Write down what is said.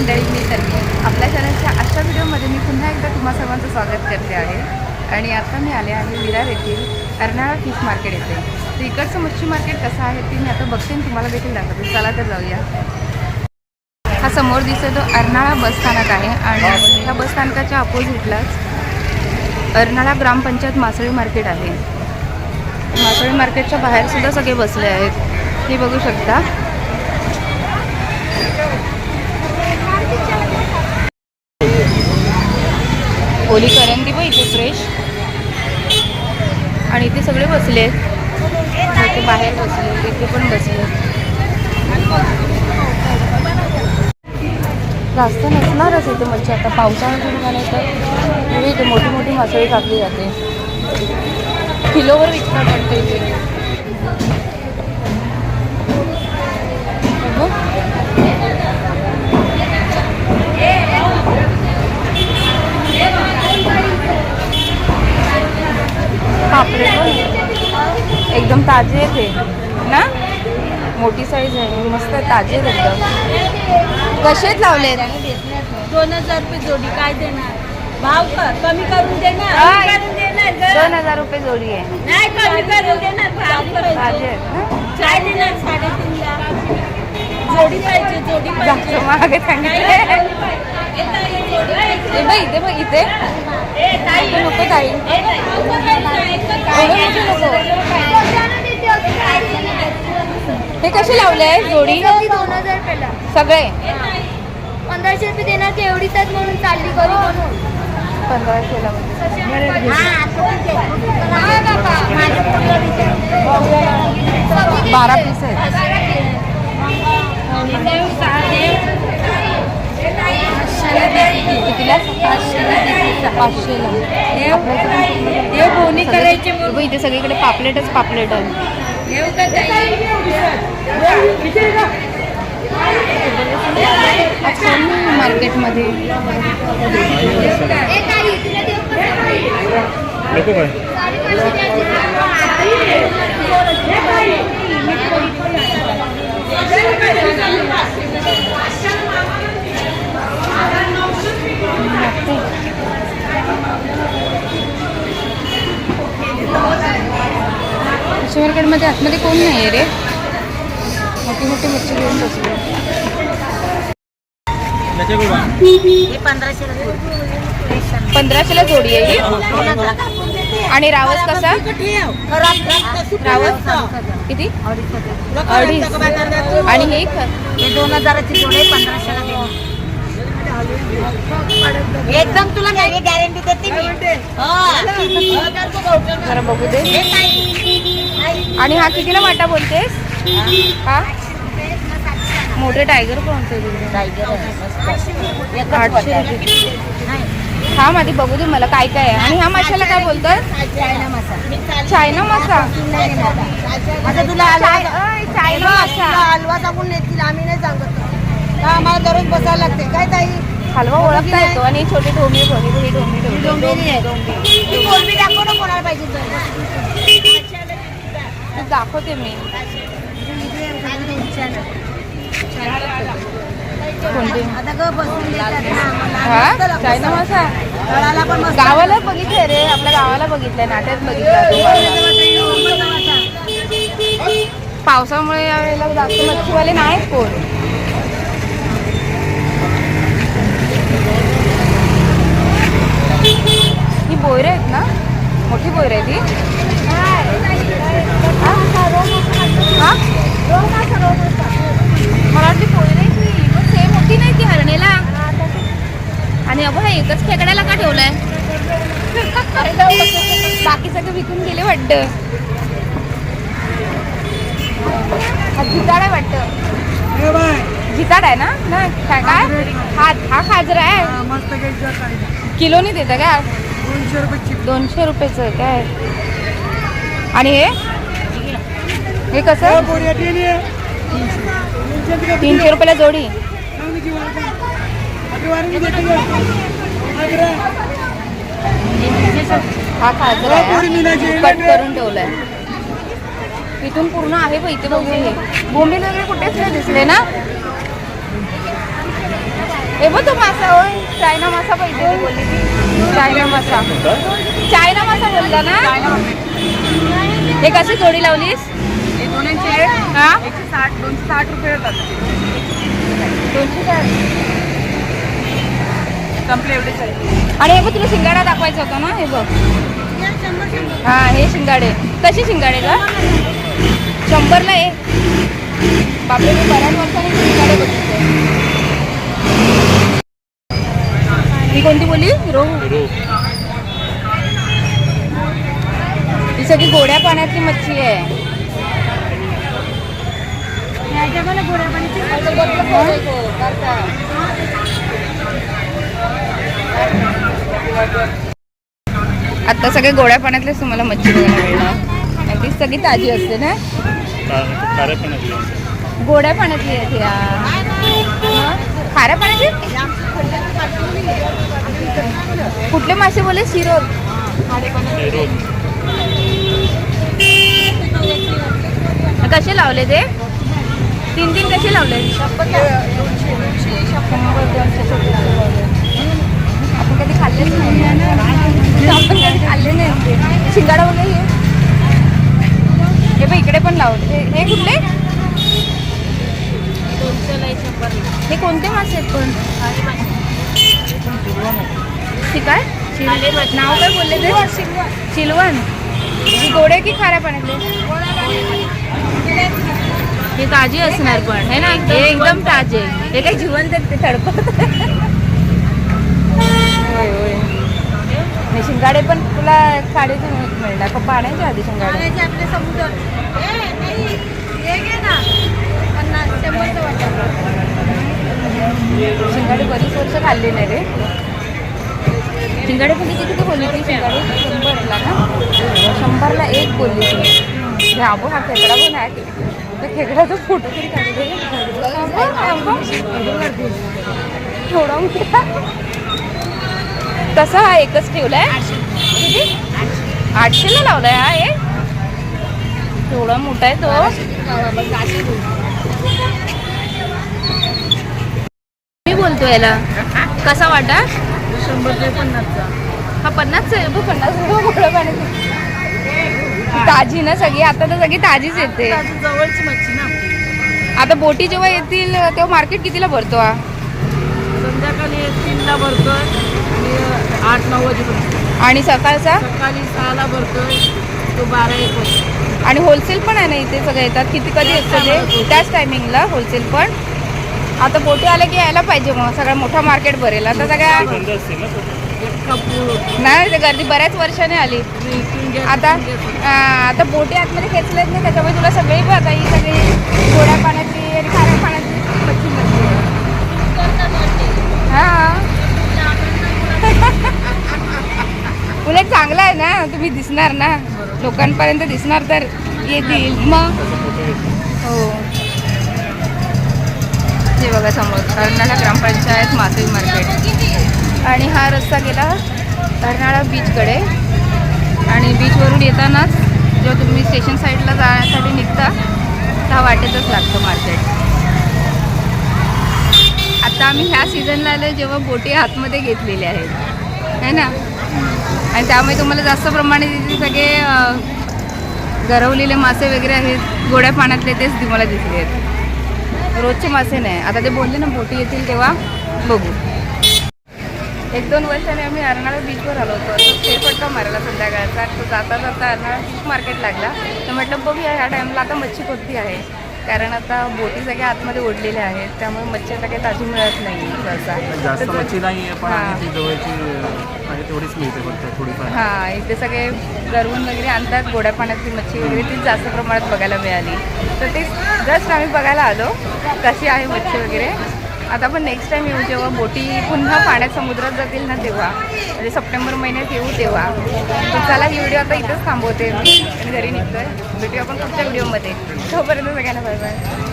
मंडळी मी तन्वी. आपल्या चॅनलच्या आजच्या व्हिडिओमध्ये मी पुन्हा एकदा तुम्हा सर्वांचं स्वागत करते आहे. आणि आता मी आले आहे विरार येथील अर्नाळा फिश मार्केट येथे. तर इकडचं मच्छी मार्केट कसं आहे ते मी आता बघते आणि तुम्हाला देखील दाखवते. चला तर जाऊया. हा समोर दिसतो तो अर्नाळा बसस्थानक आहे आणि ह्या बसस्थानकाच्या अपोजिटलाच अर्नाळा ग्रामपंचायत मासळी मार्केट आहे. मासळी मार्केटच्या बाहेरसुद्धा सगळे बसले आहेत. हे बघू शकता. ओली करंदी पण इथे फ्रेश आणि इथे सगळे बसले इथे बाहेर बसले इथे पण बसले जास्त नसणारच इथे मच्छी आता पावसाळा सुरू तर. इथे मोठी मोठी मासळी टाकली जाते. किलोवर विकतात वाटतं इथे बघ. पापलेट पण एकदम ताजे आहेत हे ना मोठी साईज आहे मस्त ताजे एकदम कसेच लावलेत दोन हजार रुपये जोडी काय देणार भाव कर कमी करून देणार आय. कमी करून देणार ग. दोन हजार रुपये जोडी आहे नाही कमी करून देणार भाव कर. ताजे आहेत ना काय देणार साडेतीनला जोडी पाहिजे जोडी जास्त पाहिजे महाग नाही, सांगितले जोडी पाहिजे. ए, ताई, जोडी पाहिजे. बघ इथे बघ इथे ए, ताई. इथे नको ताई ए, ताई, नको ताई, ताई, नको ताई. एवढं मोठे नको हे कसे लावले आहे जोडी? दोन हजार रुपयाला. सगळे. पंधराशे रुपये देणार ते एवढीच आहेत म्हणून चालली करू म्हणून. पंधराशेला बारा पीस आहेत. कितीला? पाचशेला. हे बोनी करायचे इथे सगळीकडे पापलेटच पापलेट आहे येऊ का मार्केटमध्ये नको काय मार्केटमध्ये आतमध्ये कोण नाही आहे रे? मोठी मोठी मच्छी घेऊन बसले. हे पंधराशेला जोडी आहे ही? आणि रावस कसा? रावस किती? अडीच आणि हे हे दोन हजाराची जोडी आहे, पंधराशेला. एकदम तुला गॅरंटी देते मी. हो. जरा बघू दे. हे. आणि हा कितीला वाटा बोलतेस? हा? मोठे टायगर कोणते टायगर आठशे. रुपये. हा मध्ये बघू दे मला काय काय आहे. आणि ह्या माशाला काय बोलतात चायना मसाला. चायना मासा. आता तुला चायना मासा हलवा सांगून नेतील आम्ही नाही सांगत आम्हाला दररोज बसायला लागते. काय ताई? हलवा ओळखता येतो आणि छोटे ढोमे ढोमे हे ढोमे ढोमे डोंबिवली आहे. ती कोलंबी दाखव ना कोणाला पाहिजे? दाखवते मी. हा. गावाला बघितलंय रे आपल्या गावाला बघितलंय नाट्यात बघितलं पावसामुळे यावेळेला जास्त मच्छीवाले नाहीत कोण ही बोयर आहेत ना मोठी बोयर आहे ती हा? हा? मला वाटली बोयर आहे ती पण सेम मोठी नाही ती हरणेला. आणि अगं हा एकच खेकड्याला का ठेवलाय? बाकी सगळे विकून गेले वाटतं. जिताड आहे वाटतं. जिताड आहे ना? ना काय काय? हा हा खाजरा आहे. किलोनी देतं काय? दोनशे रुपयेचं काय? आणि हे? हे कसं? तीनशे रुपयाला जोडी. हा खाजरा आहे. कट करून ठेवलाय. इथून पूर्ण आहे बघ इथे बघू हे बोंबील वगैरे कुठेच नाही दिसले ना? हे बघ तो मासा होय चायना मासा पाहिजे ती बोलली ती. चायना मासा. चायना मासा बोलला ना? हे कशी जोडी लावलीस? दोन्हीचे हा? एकशे साठ दोनशे साठ रुपये होतात दोनशे साठ. संपले एवढे चालेल आणि हे बघ तुला शिंगाडा दाखवायचा होता ना हे बघ. हा हे शिंगाडे. कशी शिंगाडे का शंभरला एक बापरे मी बऱ्याच वर्षांनी शिंगाडे बघितले. ही कोणती बोली? रोहू. ही सगळी गोड्या पाण्यातली मच्छी आहे. आता सगळे गोड्या पाण्यातलेच तुम्हाला मच्छी बघायला मिळणार. आणि ती सगळी ताजी असते ना? गोड्या पाण्यातली आहेत या. हं? खाऱ्या पाण्याची कुठले मासे बोले शिरोर कसे लावले ते? तीन तीन कसे लावले? आपण कधी खाल्लेच नाही आपण कधी खाल्ले नाही ते शिंगाडा वगैरे हे हे बघ इकडे पण लावले हे कुठले? हे कोणते मासे आहेत पण ठीक आहे नाव काय बोलले ते चिलवण गोडे की खाऱ्या पाण्यातले ताजी असणार पण हे ना? हे एकदम ताजे. हे काही जिवंत ते तडपत शिंगाडे पण तुला साडेतीन मिळणार पप्पा आणायचे आधी शिंगाडे. आपले समुद्र. शिंगाडे बरीच वर्ष खाल्ली नाही रे. शिंगाडे पण किती किती बोलली ती? शिंगाडे शंभरला ना? शंभरला एक बोलली ती. आबो हा खेकडा पण आहे. खेकड्याचा फोटो तरी थोडा कसा हा एकच ठेवलाय. किती? आठशेला लावलाय हा एक. थोडा मोठा आहे तो. मी बोलतो याला. कसा वाटा? शंभर ते पन्नासचा. हा पन्नासचा आहे. बघ पन्नास रुपये मोकळं पाण्याचं ताजी ना सगळी. आता तर सगळी ताजीच येते. आता जवळची मच्छी ना आता बोटी जेव्हा येतील तेव्हा मार्केट कितीला भरतो हा? संध्याकाळी तीनला भरतोय आणि आठ नऊ वाजेपर्यंत. आणि सकाळचा? सकाळी सहाला भरतोय तो बारा एक वाजता. आणि होलसेल पण आहे ना इथे सगळे येतात? किती कधी असतं ते? त्याच टायमिंगला होलसेल पण. आता बोटी आल्या की यायला पाहिजे मग? सगळा मोठा मार्केट भरेल. आता सगळ्या कपूर नाही ते गर्दी बऱ्याच वर्षाने आली. आता आता बोटी आतमध्ये खेचलेत नाही त्याच्यामुळे तुला सगळी पण आता ही सगळी गोड्या पाण्याची आणि खाऱ्या पाण्याची मच्छी मच्छी उलट चांगलं आहे ना तुम्ही दिसणार ना. लोकांपर्यंत दिसणार तर येतील. मग? हो. हे बघा समोर कर्नाटक ग्रामपंचायत मासळी मार्केट. आणि हा रस्ता गेला कर्नाळा बीचकडे. आणि बीचवरून येतानाच जेव्हा तुम्ही स्टेशन साईडला जाण्यासाठी निघता त्या वाटेतच लागतं मार्केट आता आम्ही ह्या सीझनला आलो जेव्हा बोटी आतमध्ये घेतलेल्या आहेत है ना? आणि त्यामुळे तुम्हाला जास्त प्रमाणे तिथे सगळे गरवलेले मासे वगैरे आहेत. गोड्या पाण्यातले तेच तुम्हाला दिसले आहेत. रोजचे मासे नाही. आता ते बोलले ना बोटी येतील तेव्हा बघू. एक दोन वर्षाने आम्ही अर्नाळा बीचवर आलो होतो. असं फेरफटका मारायला संध्याकाळचा. तो जाता जाता अर्नाळा फिश मार्केट लागला. तर म्हटलं बघूया ह्या टाईमला आता मच्छी कोणती आहे? कारण आता बोटी सगळ्या आतमध्ये ओढलेल्या आहेत. त्यामुळे मच्छी आता काही ताजी मिळत नाही सहसा. मच्छी नाही हां. ती हा. इथे सगळे गरवून वगैरे आणतात गोड्या पाण्यातली मच्छी वगैरे. तीच जास्त प्रमाणात बघायला मिळाली. तर ते जस्ट आम्ही बघायला आलो कशी आहे मच्छी वगैरे. आता पण नेक्स्ट टाइम येऊ जेव्हा बोटी पुन्हा पाण्यात समुद्रात जातील ना तेव्हा. म्हणजे सप्टेंबर महिन्यात येऊ तेव्हा. तर चला ही व्हिडिओ आता इथंच थांबवते. मी आणि घरी निघतोय. भेटूया आपण पुढच्या व्हिडिओमध्ये तोपर्यंत सगळ्यांना बाय बाय